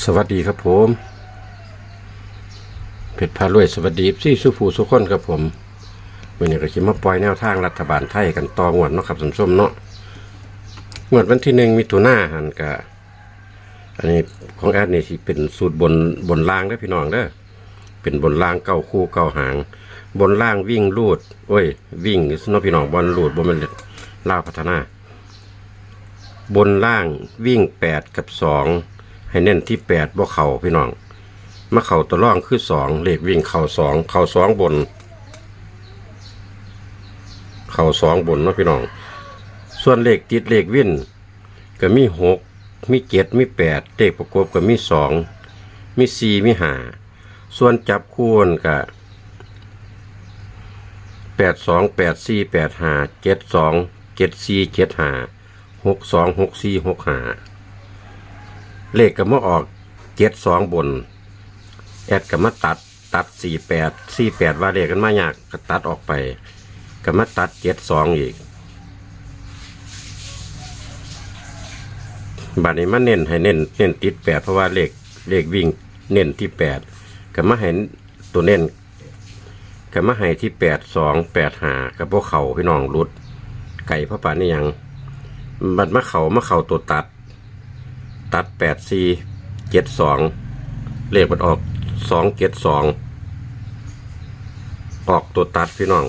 สวัสดีครับผมเพชรพารวยสวัสดีซี่สุภูสุขคนครับผมวันนี้ก็คิดมาปล่อยแนวทางรัฐบาลไทยกันต่องวดเนาะครับสมส้มเนาะงวดวันที่หนึ่งมิถุนาหันกะอันนี้ของแอดนี่สิเป็นสูตรบนบนล่างได้พี่น้องเด้อเป็นบนล่างเก้าคู่เก้าหาง บนล่างวิ่งลูดโอ้ย วิ่งนี่เนาะพี่น้องบอลลูดบนมันล่าพัฒนา บนล่างวิ่งแปดกับสอง ให้เน้นที่แปดบ่เข่าพี่น้องมาเข่าตัวร่องคือสองเลขวิ่งเข่าสองเข่าสองบน เข่าสองบนเนาะพี่น้อง ส่วนเลขติดเลขวิ่นก็มีหกมีเจ็ดมีแปดเลขประกบก็มีสองมีสี่มีห้าส่วนจับคู่นก็แปดสองแปดสี่แปดห้าเจ็ดสองเจ็ดสี่เจ็ดห้าหกสองหกสี่หกห้า เลขก็มาออกเจ็ดสองบน แอดก็มาตัดตัดสี่แปดสี่แปดว่าเลขกันมายากก็ตัดออกไปก็มาตัดเจ็ดสองอีกบัดนี้มาเน้นให้เน้นเน้นติดแปดเพราะว่าเลขเลขวิ่งเน้นที่แปดก็มาให้ตัวเน้นก็มาให้ที่แปดสองแปดหากับพวกเขาพี่น้องรุด ไก่พระป่านนี่ยังบัดมะเขามะเขาตัวตัด ตัดแปดสี่เจ็ดสองเลขมันออกสองเจ็ดสองออกตัวตัดพี่น้อง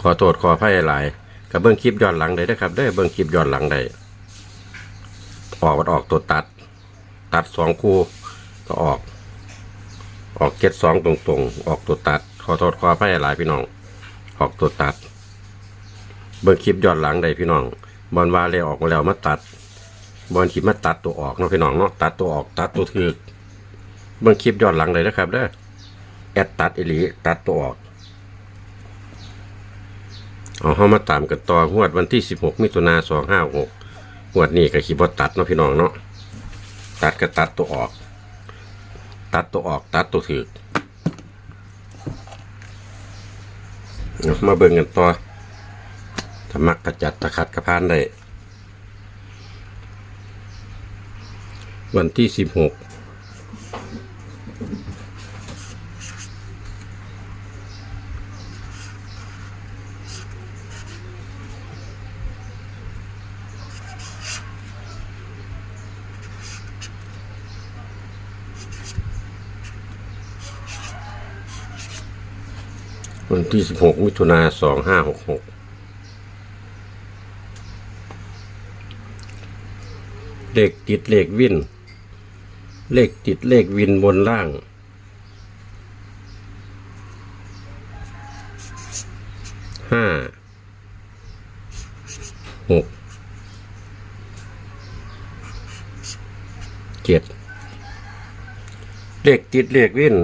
ขอโทษขออภัยหลายกับเบิ้งคลิปย้อนหลังได้นะครับได้เบิ้งคลิปย้อนหลังได้ออกมันออกตัวตัด ตัดสองคู่ก็ออก ออกเจ็ดสองตรงๆ ออกตัวตัด ขอโทษขออภัยหลายพี่น้อง ออกตัวตัด เบิ่งคลิปย้อนหลังได้พี่น้องบอลวาเลยออกมาแล้วมาตัด บอลคลิปมาตัดตัวออกเนาะพี่น้องเนาะตัดตัวออกตัดตัวถือเบิ่งคลิปย้อนหลังเลยนะครับเด้อแอดตัดอิลีตัดตัวออกเอาเข้ามาตามกันต่องวดวันที่สิบหกมิถุนาสองห้าหกงวดนี้ก็ขีบอตัดเนาะพี่น้องเนาะตัดก็ตัดตัวออก ตัดตัวออกตัดตัวถือมาเบิ่งกันต่อถ้ามักกระจัดตะขัดกระพานได้ วันที่สิบหกวันที่สิบหกมิถุนาสองห้าหกหกเลขติดเลขวิ่น เลขติดเลขวินบนล่าง ห้า หก เจ็ด เลขติดเลขวิน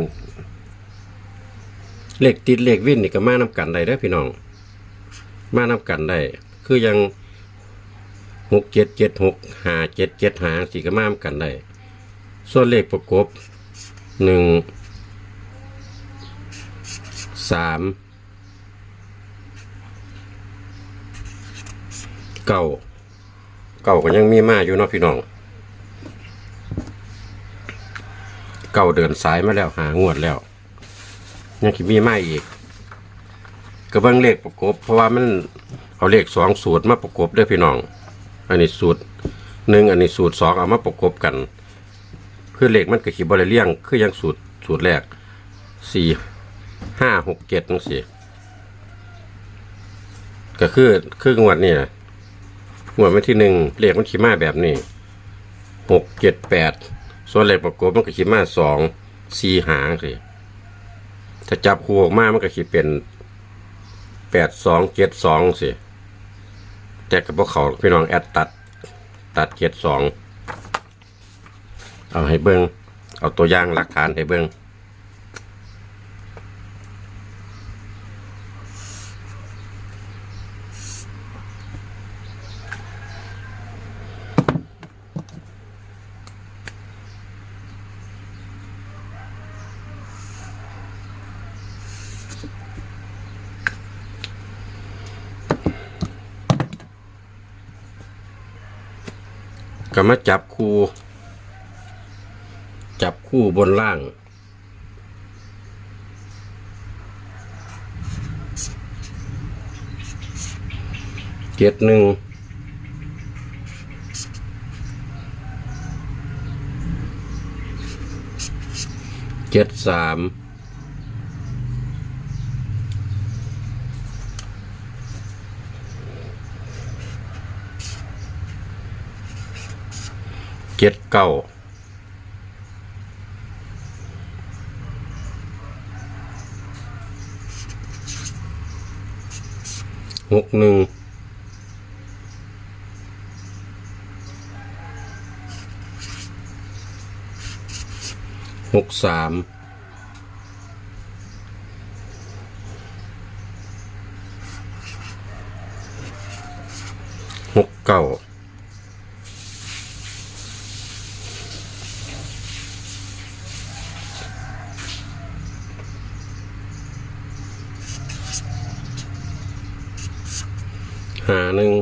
เลขติดเลขวินนี่ก็มานำกันได้เด้อพี่น้อง มานำกันได้ คือยังหกเจ็ดเจ็ดหกหาเจ็ดเจ็ดหาสี่ก็มามกันได้ ส่วนเลขประกบหนึ่งสามเก้าเก้าก็ยังมีมาอยู่เนาะพี่น้องเก้าเดินสายมาแล้วหางวดแล้ว ยังคิมีมาอีกก็เบิ่งเลขประกบ เพราะว่ามันเอาเลขสองสูตรมาประกบด้วยพี่น้อง อันนี้สูตรหนึ่งอันนี้สูตรสองเอามาประกบกัน เพื่อเลขมันก็ขีบริเลี่ยง คือยังสูตรสูตรแรกสี่ห้าหกเจ็ดนั่นสิก็คือคืองวดนี่นะงวดวันที่หนึ่งเลขมันขีมาแบบนี้หกเจ็ดแปดส่วนเลขประกบมันก็ขีมาสองสี่หางสิถ้าจับคู่ออกมามันก็ขีเป็นแปดสองเจ็ดสองสิแต่กับพวกเขาพี่น้องแอดตัดตัดเกียรสอง เอาให้เบิงเอาตัวอย่างหลักฐานให้เบิงก็มาจับคู่ จับคู่บนล่าง เจ็ดหนึ่ง เจ็ดสาม เจ็ดเก้า หกหนึ่งหกสามหกเก้า หาหนึ่ง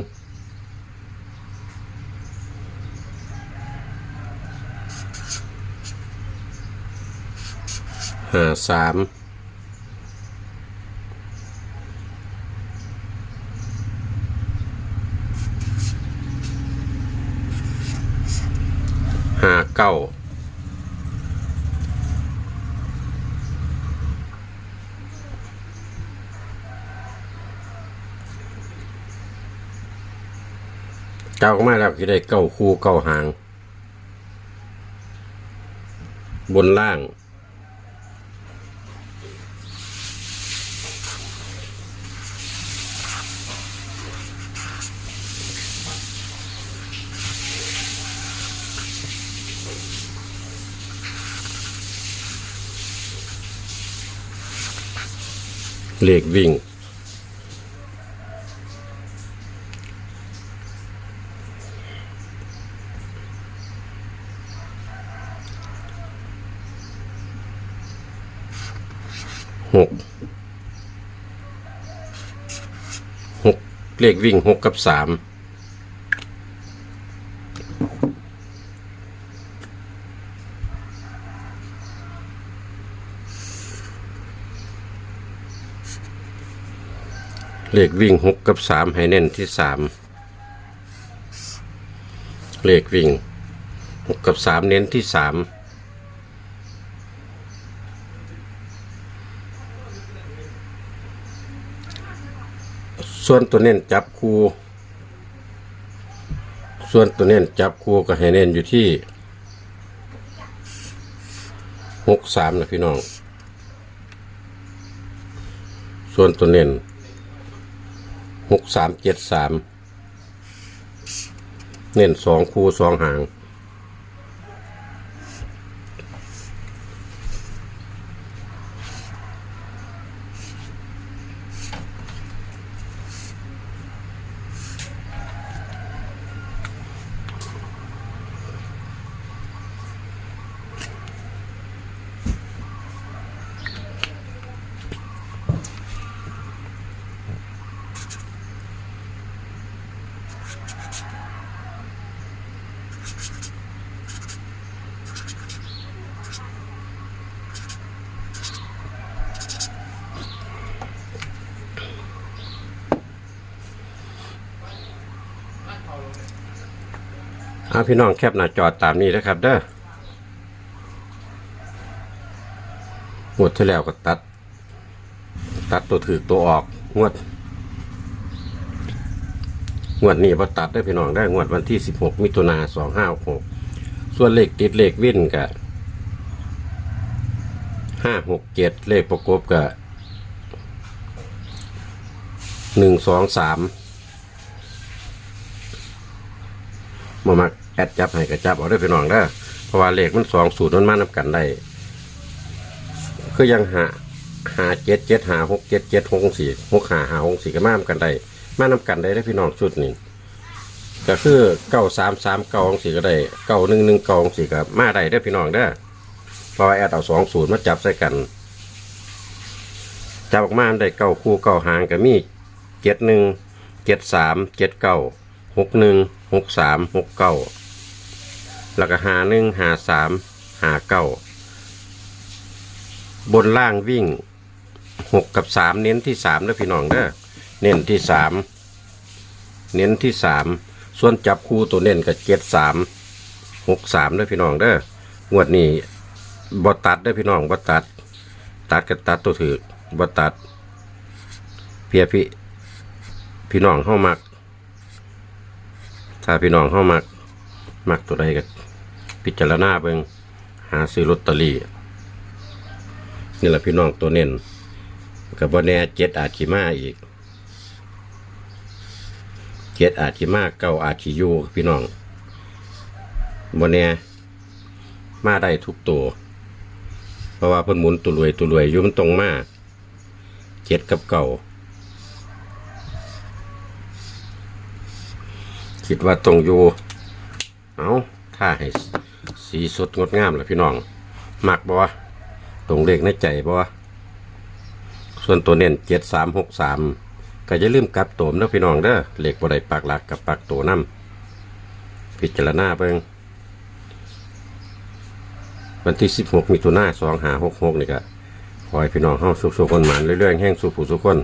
หาสามหาเก้า เก้ามาแล้วก็ได้เก้าคู่เก้าหาง บนล่าง เลขวิ่ง หกหกเลขวิ่งหกกับสามเลขวิ่งหกกับสามให้เน้นที่สามเลขวิ่งหกกับสามเน้นที่สาม ส่วนตัวเน้นจับคู่ส่วนตัวเน้นจับคู่ก็ให้เน้นอยู่ที่หกสามนะพี่น้อง ส่วนตัวเน้นหกสามเจ็ดสามเน้นสองคู่สองหาง อาพี่น้องแคปหน้าจอตามนี้นะครับ เด้อหมดที่แล้วก็ตัด ตัดตัวถือตัวออกงวด งวดนี้พอตัดได้พี่น้องได้งวดวันที่สิบหกมิถุนาสองห้าหกส่วนเลขติดเลขวิ่นกับห้าหกเจ็ดเลขประกบกับหนึ่งสองสามมามัก แอดจับให้กระจับเอาได้ไปน้องได้อเพราะว่าเลขมันสองสูตรมันมานับกันได้คือยังหาหาเจ็ดเจ็ดหาหกเจ็ดเจ็ดหกสี่หกหาหาหกสี่ก็มานำกันได้มานำกันได้ได้พี่น้องชุดนี้ก็คือเก้าสามสามเก้าสี่ก็ได้เก้าหนึ่งหนึ่งเก้าสี่ก็มาได้ได้พี่น้องได้อเพราะว่าแอดเอาสองสูตรมาจับใส่กันจับออกมาได้เก้าคู่เก้าหางก็มีเจ็ดหนึ่งเจ็ดสามเจ็ดเก้าหกหนึ่งหกสามหกเก้า แล้วก็หาหนึ่งหาสามหาเก้าบนล่างวิ่งหกกับสามเน้นที่สามนะพี่น้องเด้อเน้นที่สามเน้นที่สามส่วนจับคู่ตัวเน้นกับเจ็ดสามหกสามนะพี่น้องเด้องวดนี้บอตัดเด้พี่น้องบอตัด ตัดกับตัดตัวถือบอตัด เพียพี่พี่น้องเข้ามักถ้าพี่น้องเข้ามัก มักตัวใดก็พิจารณาเบิงหาซื้อลอตเตอรี่นี่แหละพี่น้องตัวเน้นกับบแน่เจ็ดอาจขีมาอีกเจ็ดอาจขีมาเก้าอาจขียูพี่น้องบแน่มาได้ทุกตัว เพราะว่าเพิ่นหมุนตัวรวยตัวรวยอยู่มันตรงมาเจ็ดกับเก่าคิดว่าตรงอยู่ เอาถ้าให้สีสดงดงามแหละพี่น้องหมักบ่วตรงเลขในใจบ่วส่วนตัวเน้นเจ็ดสามหกสามก็จะลืมกลับตัวนะพี่น้องเด้อเลขบ่ได้ปักหลักกับปักตัวน้ำพิจารณาเบิ่งวันที่สิบหกมิถุนาสองหาหกหกนี่ก็ขอให้พี่น้องเฮาสุขๆคนหมานเรื่อยๆแห้งสุขผู้สุขคน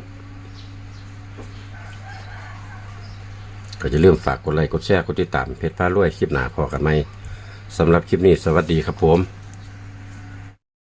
ก็จะเริ่มฝากกดไลค์กดแชร์กดติดตามเพจพารวยคลิปหนาพอกันไหมสำหรับคลิปนี้สวัสดีครับผม